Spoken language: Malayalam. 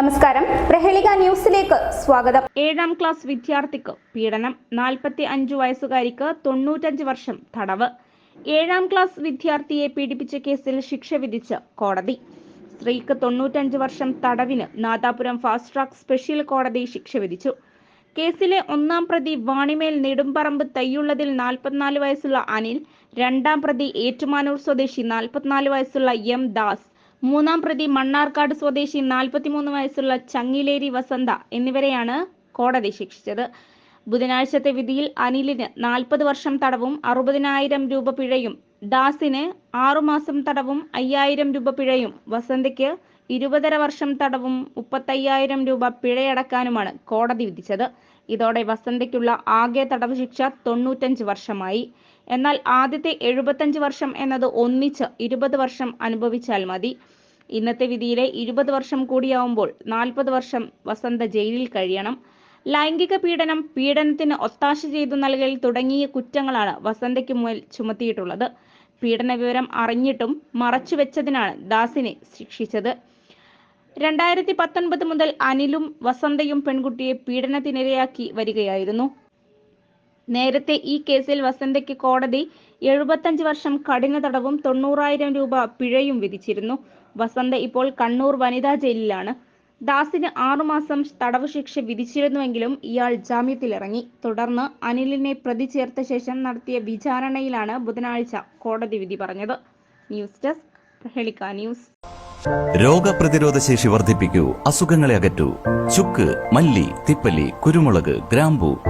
നമസ്കാരം. പ്രഹേളിക ന്യൂസിലേക്ക് സ്വാഗതം. ഏഴാം ക്ലാസ് വിദ്യാർത്ഥിക്ക് പീഡനം നാൽപ്പത്തി അഞ്ചു വയസ്സുകാരിക്ക് തൊണ്ണൂറ്റഞ്ച് വർഷം തടവ്. ഏഴാം ക്ലാസ് വിദ്യാർത്ഥിയെ പീഡിപ്പിച്ച കേസിൽ ശിക്ഷ വിധിച്ച് കോടതി. സ്ത്രീക്ക് തൊണ്ണൂറ്റഞ്ച് വർഷം തടവിന് നാദാപുരം ഫാസ്റ്റ് ട്രാക്ക് സ്പെഷ്യൽ കോടതി ശിക്ഷ വിധിച്ചു. കേസിലെ ഒന്നാം പ്രതി വാണിമേൽ നെടുമ്പറമ്പ് തയ്യുള്ളതിൽ നാൽപ്പത്തിനാല് വയസ്സുള്ള അനിൽ രണ്ടാം പ്രതി ഏറ്റുമാനൂർ സ്വദേശി നാൽപ്പത്തിനാല് വയസ്സുള്ള എം ദാസ് മൂന്നാം പ്രതി മണ്ണാർക്കാട് സ്വദേശി നാൽപ്പത്തിമൂന്ന് വയസ്സുള്ള ചങ്ങിലേരി വസന്ത എന്നിവരെയാണ് കോടതി ശിക്ഷിച്ചത്. ബുധനാഴ്ചത്തെ വിധിയിൽ അനിലിന് നാൽപ്പത് വർഷം തടവും അറുപതിനായിരം രൂപ പിഴയും ദാസിന് ആറുമാസം തടവും അയ്യായിരം രൂപ പിഴയും വസന്തയ്ക്ക് ഇരുപതര വർഷം തടവും മുപ്പത്തയ്യായിരം രൂപ പിഴയടക്കാനുമാണ് കോടതി വിധിച്ചത്. ഇതോടെ വസന്തയ്ക്കുള്ള ആകെ തടവ് ശിക്ഷ തൊണ്ണൂറ്റഞ്ച് വർഷമായി. എന്നാൽ ആദ്യത്തെ എഴുപത്തഞ്ച് വർഷം എന്നത് ഒന്നിച്ച് ഇരുപത് വർഷം അനുഭവിച്ചാൽ മതി. ഇന്നത്തെ വിധിയിലെ ഇരുപത് വർഷം കൂടിയാവുമ്പോൾ നാൽപ്പത് വർഷം വസന്ത ജയിലിൽ കഴിയണം. ലൈംഗിക പീഡനം പീഡനത്തിന് ഒത്താശ ചെയ്തു നൽകൽ തുടങ്ങിയ കുറ്റങ്ങളാണ് വസന്തയ്ക്ക് മേൽ ചുമത്തിയിട്ടുള്ളത്. പീഡന വിവരം അറിഞ്ഞിട്ടും മറച്ചുവെച്ചതിനാണ് ദാസിനെ ശിക്ഷിച്ചത്. രണ്ടായിരത്തി പത്തൊൻപത് മുതൽ അനിലും വസന്തയും പെൺകുട്ടിയെ പീഡനത്തിനിരയാക്കി വരികയായിരുന്നു. നേരത്തെ ഈ കേസിൽ വസന്തയ്ക്ക് കോടതി എഴുപത്തഞ്ച് വർഷം കഠിന തടവും തൊണ്ണൂറായിരം രൂപ പിഴയും വിധിച്ചിരുന്നു. വസന്ത ഇപ്പോൾ കണ്ണൂർ വനിതാ ജയിലിലാണ്. ദാസിന് ആറുമാസം തടവ് ശിക്ഷ വിധിച്ചിരുന്നുവെങ്കിലും ഇയാൾ ജാമ്യത്തിലിറങ്ങി. തുടർന്ന് അനിലിനെ പ്രതി ചേർത്ത ശേഷം നടത്തിയ വിചാരണയിലാണ് ബുധനാഴ്ച കോടതി വിധി പറഞ്ഞത്. News desk news. രോഗപ്രതിരോധ ശേഷി വർദ്ധിപ്പിക്കൂ. അസുഖങ്ങളെ അകറ്റൂ. ചുക്ക് മല്ലി തിപ്പല്ലി കുരുമുളക് ഗ്രാമ്പു